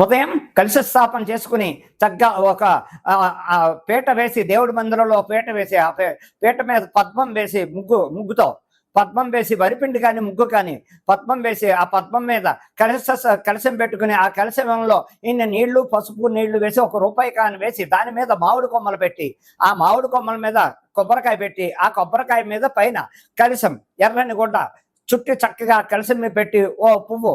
ఉదయం కలిసి స్థాపన చేసుకుని చక్కగా ఒక పీట వేసి దేవుడి మందిరంలో పీట వేసి ఆ పీట మీద పద్మం వేసి ముగ్గు ముగ్గుతో పద్మం వేసి వరిపిండి కానీ ముగ్గు కానీ పద్మం వేసి ఆ పద్మం మీద కలశ కలశం పెట్టుకుని ఆ కలశంలో ఇన్ని నీళ్ళు పసుపు నీళ్ళు వేసి ఒక రూపాయి కాని వేసి దాని మీద మామిడి కొమ్మలు పెట్టి ఆ మామిడి కొమ్మల మీద కొబ్బరికాయ పెట్టి ఆ కొబ్బరికాయ మీద పైన కలశం ఎర్రని గుడ్డ చుట్టి చక్కగా కలశం పెట్టి ఓ పువ్వు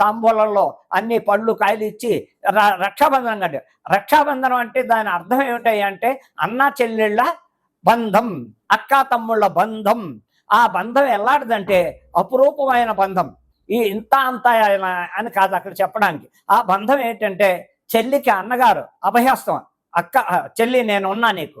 తాంబూలంలో అన్ని పళ్ళు కాయలు ఇచ్చి రక్షాబంధనం కట్టి రక్షాబంధనం అంటే దాని అర్థం ఏమిటాయి అంటే అన్నా చెల్లెళ్ళ బంధం అక్కా తమ్ముళ్ళ బంధం. ఆ బంధం ఎలాంటిదంటే అపురూపమైన బంధం. ఈ ఇంత అంత అని కాదు అక్కడ చెప్పడానికి. ఆ బంధం ఏంటంటే చెల్లికి అన్నగారు అభయస్తం అక్క చెల్లి నేను ఉన్నా నీకు.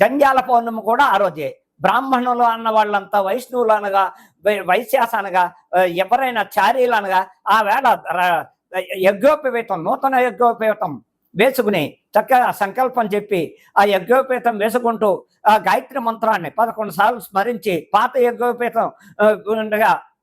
జంజాల పౌర్ణమి కూడా ఆ రోజే. బ్రాహ్మణులు అన్న వాళ్ళంతా వైష్ణవులు అనగా వైశ్యాస అనగా ఎవరైనా చారీలు అనగా ఆ వేళ యజ్ఞోపవేతం నూతన యజ్ఞోపవేతం వేసుకుని చక్కగా సంకల్పం చెప్పి ఆ యజ్ఞోపేతం వేసుకుంటూ ఆ గాయత్రి మంత్రాన్ని పదకొండు సార్లు స్మరించి పాత యజ్ఞోపేతం ఉండగా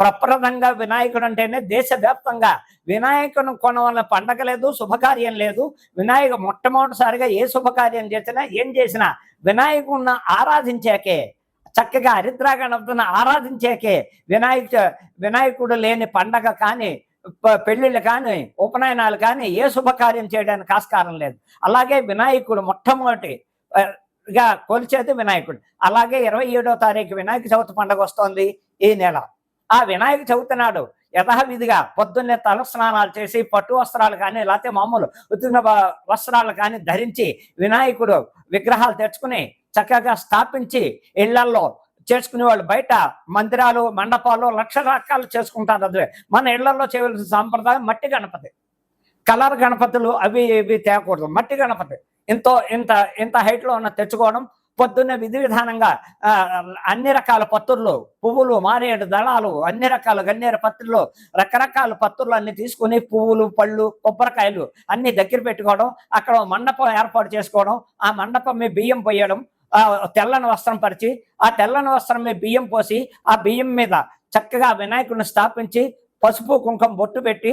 ప్రప్రదంగా వినాయకుడు అంటేనే దేశవ్యాప్తంగా వినాయకుని కొనవల్ల పండగ లేదు శుభకార్యం లేదు. వినాయక మొట్టమొదటిసారిగా ఏ శుభకార్యం చేసినా ఏం చేసినా వినాయకుడిని ఆరాధించాకే చక్కగా హరిద్రాగణపతిని ఆరాధించాకే వినాయక వినాయకుడు లేని పండగ కానీ పెళ్ళిళ్ళు కానీ ఉపనయనాలు కానీ ఏ శుభకార్యం చేయడానికి ఆస్కారం లేదు. అలాగే వినాయకుడు మొట్టమొదటి గా కొలిచేది వినాయకుడు. అలాగే ఇరవై ఏడో తారీఖు వినాయక చవితి పండుగ వస్తోంది. ఈ నెల? ఆ వినాయక చవితి నాడు యథావిధిగా పొద్దున్నే తల స్నానాలు చేసి పట్టు వస్త్రాలు కానీ లేకపోతే మామూలు ఉతికిన వస్త్రాలు కానీ ధరించి వినాయకుడు విగ్రహాలు తెచ్చుకుని చక్కగా స్థాపించి ఇళ్ళల్లో చేసుకునే వాళ్ళు బయట మందిరాలు మండపాలు లక్ష రకాలు చేసుకుంటారు అదే. మన ఇళ్ళలో చేయవలసిన సాంప్రదాయం మట్టి గణపతి. కలర్ గణపతులు అవి ఇవి తేకూడదు. మట్టి గణపతి. ఎంతో ఇంత ఇంత హైట్లో ఉన్న తెచ్చుకోవడం పొద్దున్నే విధి విధానంగా అన్ని రకాల పత్రులు పువ్వులు మారేడు దళాలు అన్ని రకాల గన్నేరు పత్రులు రకరకాల పత్రులు అన్ని తీసుకుని పువ్వులు పళ్ళు కొబ్బరికాయలు అన్ని దగ్గర పెట్టుకోవడం అక్కడ మండపం ఏర్పాటు చేసుకోవడం ఆ మండపం మీ బియ్యం పోయడం ఆ తెల్లని వస్త్రం పరిచి ఆ తెల్లని వస్త్రం మీద బియ్యం పోసి ఆ బియ్యం మీద చక్కగా వినాయకుడిని స్థాపించి పసుపు కుంకుమ బొట్టు పెట్టి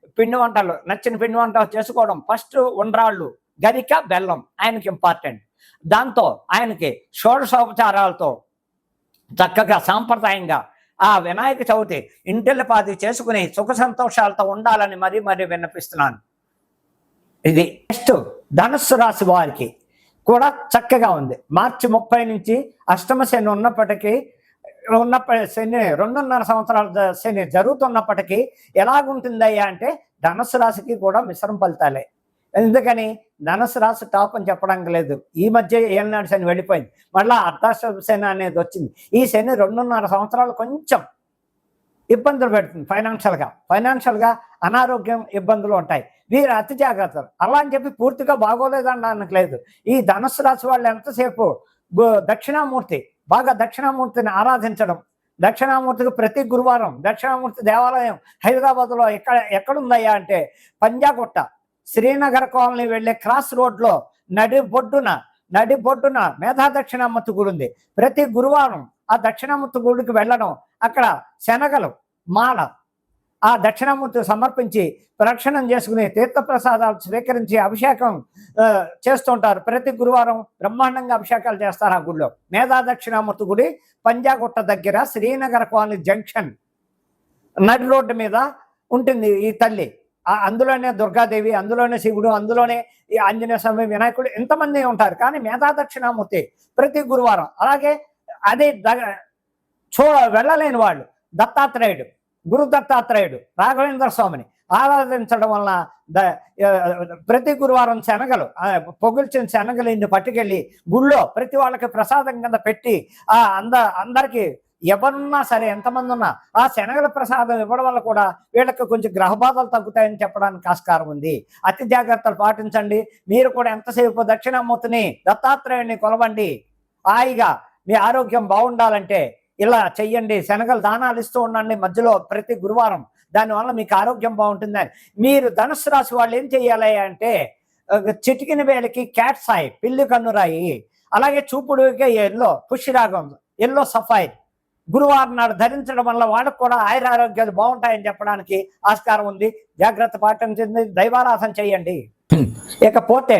పిండి వంటలు నచ్చిన పిండి వంటలు చేసుకోవడం. ఫస్ట్ ఉండ్రాళ్ళు గరిక బెల్లం ఆయనకి ఇంపార్టెంట్ దాంతో ఆయనకి షోడశోపచారాలతో చక్కగా సాంప్రదాయంగా ఆ వినాయక చవితి ఇంటిల్లిపాది చేసుకుని సుఖ సంతోషాలతో ఉండాలని మరీ మరీ విన్నపిస్తున్నాను. ఇది నెక్స్ట్ ధనుస్సు రాశి వారికి కూడా చక్కగా ఉంది. మార్చి ముప్పై నుంచి అష్టమ శని ఉన్నప్పటికీ ఉన్న శని రెండున్నర సంవత్సరాల శని జరుగుతున్నప్పటికీ ఎలాగుంటుందయ్యా అంటే ధనుసు రాశికి కూడా మిశ్రమ ఫలితాలే. ఎందుకని? ధనుసు రాశి టాప్ అని చెప్పడానికి లేదు. ఈ మధ్య ఏనాడు శని వెళ్ళిపోయింది. మళ్ళీ అర్ధాశ్వ శని అనేది వచ్చింది. ఈ శని రెండున్నర సంవత్సరాలు కొంచెం ఇబ్బందులు పెడుతుంది ఫైనాన్షియల్గా. ఫైనాన్షియల్గా అనారోగ్యం ఇబ్బందులు ఉంటాయి. వీరు అతి జాగ్రత్తలు. అలా అని చెప్పి పూర్తిగా బాగోలేదనడానికి లేదు. ఈ ధనుసు రాశి వాళ్ళు ఎంతసేపు దక్షిణామూర్తి బాగా దక్షిణామూర్తిని ఆరాధించడం. దక్షిణామూర్తికి ప్రతి గురువారం దక్షిణామూర్తి దేవాలయం హైదరాబాద్లో ఎక్కడ ఎక్కడుందయ్యా అంటే పంజాగుట్ట. శ్రీనగర్ కాలనీ వెళ్ళే క్రాస్ రోడ్లో నడి బొడ్డున నడి బొడ్డున మేధా దక్షిణామూర్తి గుడి ఉంది. ప్రతి గురువారం ఆ దక్షిణామూర్తి గుడికి వెళ్ళడం అక్కడ శనగలు మాల ఆ దక్షిణామూర్తి సమర్పించి ప్రక్షణం చేసుకుని తీర్థప్రసాదాలు స్వీకరించి అభిషేకం చేస్తుంటారు. ప్రతి గురువారం బ్రహ్మాండంగా అభిషేకాలు చేస్తారు ఆ గుడిలో. మేధా దక్షిణామూర్తి గుడి పంజాగుట్ట దగ్గర శ్రీనగర్ కాలనీ జంక్షన్ నడి రోడ్డు మీద ఉంటుంది ఈ తల్లి. ఆ అందులోనే దుర్గాదేవి అందులోనే శివుడు అందులోనే ఈ ఆంజనేయ స్వామి వినాయకుడు ఎంతమంది ఉంటారు. కానీ మేధా దక్షిణామూర్తి ప్రతి గురువారం. అలాగే అది చూ వెళ్ళలేని వాళ్ళు దత్తాత్రేయుడు. గురు దత్తాత్రేయుడు రాఘవేంద్ర స్వామిని ఆరాధించడం వలన ద ప్రతి గురువారం శనగలు పొగిల్చిన శనగలు ఇన్ని పట్టుకెళ్ళి గుళ్ళో ప్రతి వాళ్ళకి ప్రసాదం కింద పెట్టి ఆ అంద అందరికి ఎవరున్నా సరే ఎంతమంది ఉన్నా ఆ శనగల ప్రసాదం ఇవ్వడం వల్ల కూడా వీళ్ళకి కొంచెం గ్రహబాధలు తగ్గుతాయని చెప్పడానికి ఆస్కారం ఉంది. అతి జాగ్రత్తలు పాటించండి. మీరు కూడా ఎంతసేపు దక్షిణామూర్తిని దత్తాత్రేయుని కొలవండి. హాయిగా మీ ఆరోగ్యం బాగుండాలంటే ఇలా చెయ్యండి. శనగలు దానాలు ఇస్తూ ఉండండి మధ్యలో ప్రతి గురువారం. దానివల్ల మీకు ఆరోగ్యం బాగుంటుందని మీరు ధనుసు రాశి వాళ్ళు ఏం చెయ్యాలి అంటే చిటికిన వేలకి క్యాట్ సాయి పిల్లి కన్నురాయి అలాగే చూపుడుగా ఎల్లో పుష్యరాగం ఎల్లో సఫైర్ గురువారం నాడు ధరించడం వల్ల వాళ్ళకు కూడా ఆయుర ఆరోగ్యాలు బాగుంటాయని చెప్పడానికి ఆస్కారం ఉంది. జాగ్రత్త పాటించింది దైవారాధన చేయండి ఇకపోతే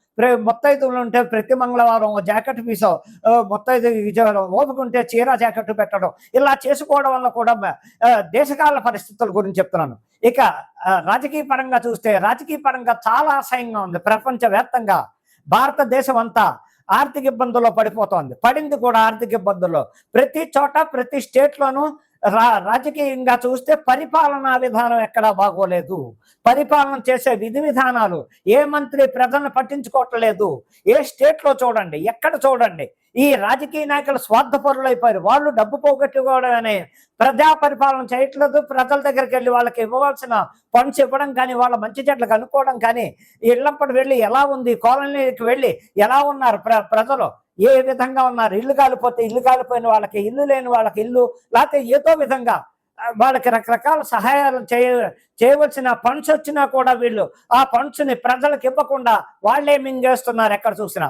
ప్ర- ఉంటే ప్రతి మంగళవారం ఓ జాకెట్ పీసో ఆ, విజయవాడ ఓపుకుంటే చీర జాకెట్ పెట్టడం. ఇలా చేసుకోవడం వల్ల కూడా దేశకాల పరిస్థితుల గురించి చెప్తున్నాను. ఇక ఆ, రాజకీయ పరంగా చూస్తే రాజకీయ పరంగా చాలా అసహ్యంగా ఉంది ప్రపంచవ్యాప్తంగా. భారతదేశం అంతా ఆర్థిక ఇబ్బందుల్లో పడిపోతోంది. పడింది కూడా ఆర్థిక ఇబ్బందుల్లో. ప్రతి చోట ప్రతి స్టేట్లోనూ రా రాజకీయంగా చూస్తే పరిపాలనా విధానం ఎక్కడా బాగోలేదు. పరిపాలన చేసే విధి విధానాలు ఏ మంత్రి ప్రజలను పట్టించుకోవట్లేదు. ఏ స్టేట్లో చూడండి ఎక్కడ చూడండి. ఈ రాజకీయ నాయకులు స్వార్థపరులు అయిపోయారు వాళ్ళు డబ్బు పోగొట్టుకోవడం అనే ప్రజా పరిపాలన చేయట్లేదు. ప్రజల దగ్గరికి వెళ్ళి వాళ్ళకి ఇవ్వవలసిన ఫండ్స్ ఇవ్వడం కానీ వాళ్ళ మంచి చెట్లు కనుక్కోవడం కానీ ఇళ్ళంపటి వెళ్ళి ఎలా ఉంది? కాలనీకి వెళ్ళి ఎలా ఉన్నారు ప్ర ప్రజలు? ఏ విధంగా ఉన్నారు? ఇల్లు కాలిపోతే ఇల్లు కాలిపోయిన వాళ్ళకి ఇల్లు లేని వాళ్ళకి ఇల్లు లేకపోతే ఏదో విధంగా వాళ్ళకి రకరకాల సహాయాలు చేయ చేయవలసిన ఫండ్స్ వచ్చినా కూడా వీళ్ళు ఆ ఫండ్స్ని ప్రజలకు ఇవ్వకుండా వాళ్ళే మింగేస్తున్నారు. ఎక్కడ చూసినా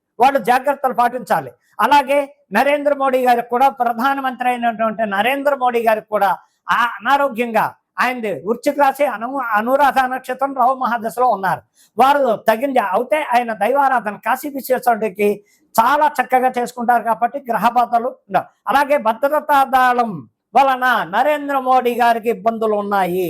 వాళ్ళు జాగ్రత్తలు పాటించాలి. అలాగే నరేంద్ర మోడీ గారికి కూడా ప్రధానమంత్రి అయినటువంటి నరేంద్ర మోడీ గారికి కూడా ఆ అనారోగ్యంగా ఆయనది వృచ్చిక రాశి అను అనురాధ నక్షత్రం రావు మహాదశలో ఉన్నారు. వారు తగిన అవుతే ఆయన దైవారాధన కాశీ విశ్వేశ్వరుడికి చాలా చక్కగా చేసుకుంటారు కాబట్టి గ్రహ బాధలు అలాగే భద్రతా దళం వలన నరేంద్ర మోడీ గారికి ఇబ్బందులు ఉన్నాయి.